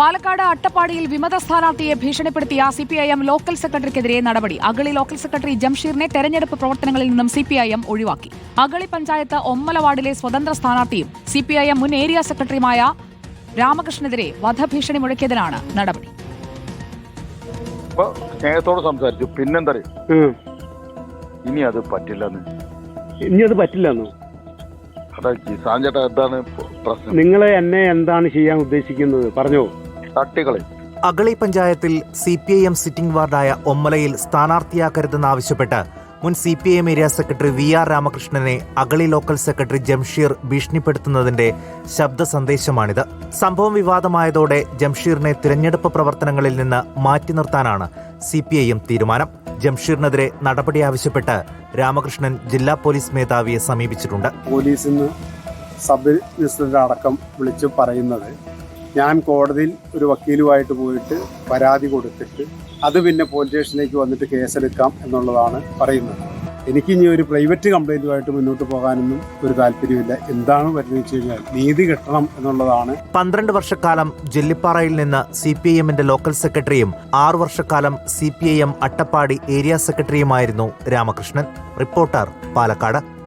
പാലക്കാട് അട്ടപ്പാടിയിൽ വിമത സ്ഥാനാർത്ഥിയെ ഭീഷണിപ്പെടുത്തിയ C P I M local സെക്രട്ടറിക്കെതിരെ നടപടി. അഗളി ലോക്കൽ സെക്രട്ടറി ജംഷീറിനെ തെരഞ്ഞെടുപ്പ് പ്രവർത്തനങ്ങളിൽ നിന്നും സി പി ഐ എം ഒഴിവാക്കി. അഗളി പഞ്ചായത്ത് ഒമ്മല വാർഡിലെ സ്വതന്ത്ര സ്ഥാനാർത്ഥിയും സി പി ഐ എം മുൻ ഏരിയ സെക്രട്ടറിയുമായ രാമകൃഷ്ണനെതിരെ വധഭീഷണി മുഴക്കിയതിനാണ് നടപടി. സ്നേഹത്തോട് സംസാരിച്ചു. പിന്നെന്താ ഇനി അത് പറ്റില്ലെന്ന്. ഇനി അത് പറ്റില്ലെന്നോ. അതാ ജിസാൻ ചേട്ടാ എന്താണ് പ്രശ്നം? നിങ്ങൾ എന്നെ എന്താണ് ചെയ്യാൻ ഉദ്ദേശിക്കുന്നത്? പറഞ്ഞോ. തട്ടികളെ അഗളി പഞ്ചായത്തിൽ C P I M sitting വാർഡായ ഒമ്മലയിൽ സ്ഥാനാർത്ഥിയാക്കരുതെന്നാവശ്യപ്പെട്ട് മുൻ C P I M area secretary V R രാമകൃഷ്ണനെ Agali local secretary Jamsheer ഭീഷണിപ്പെടുത്തുന്നതിന്റെ ശബ്ദ സന്ദേശമാണിത്. സംഭവം വിവാദമായതോടെ ജംഷീറിനെ തിരഞ്ഞെടുപ്പ് പ്രവർത്തനങ്ങളിൽ നിന്ന് മാറ്റി നിർത്താനാണ് സി പി ഐ എം തീരുമാനം. ജംഷീറിനെതിരെ നടപടി ആവശ്യപ്പെട്ട് രാമകൃഷ്ണൻ ജില്ലാ പോലീസ് മേധാവിയെ സമീപിച്ചിട്ടുണ്ട്. പോലീസിൽ സബ് ഇൻസ്പെക്ടർ അടക്കം വിളിച്ചു പറയുന്നത് ഞാൻ കോടതിയിൽ ഒരു വക്കീലുമായിട്ട് പോയിട്ട് പരാതി കൊടുത്തിട്ട് അത് പിന്നെ പോലീസ് സ്റ്റേഷനിലേക്ക് വന്നിട്ട് കേസെടുക്കാം എന്നുള്ളതാണ് പറയുന്നത്. എനിക്ക് ഇനി ഒരു പ്രൈവറ്റ് കംപ്ലൈന്റുമായിട്ട് മുന്നോട്ട് പോകാനൊന്നും ഒരു താല്പര്യമില്ല. എന്താണ് വരുന്നത് വെച്ച് കഴിഞ്ഞാൽ നീതി കിട്ടണം എന്നുള്ളതാണ്. പന്ത്രണ്ട് വർഷക്കാലം ജെല്ലിപ്പാറയിൽ നിന്ന് സി പി എമ്മിന്റെ ലോക്കൽ സെക്രട്ടറിയും ആറു വർഷക്കാലം C P I M Attappadi area സെക്രട്ടറിയുമായിരുന്നു Ramakrishnan. Reporter Palakkad.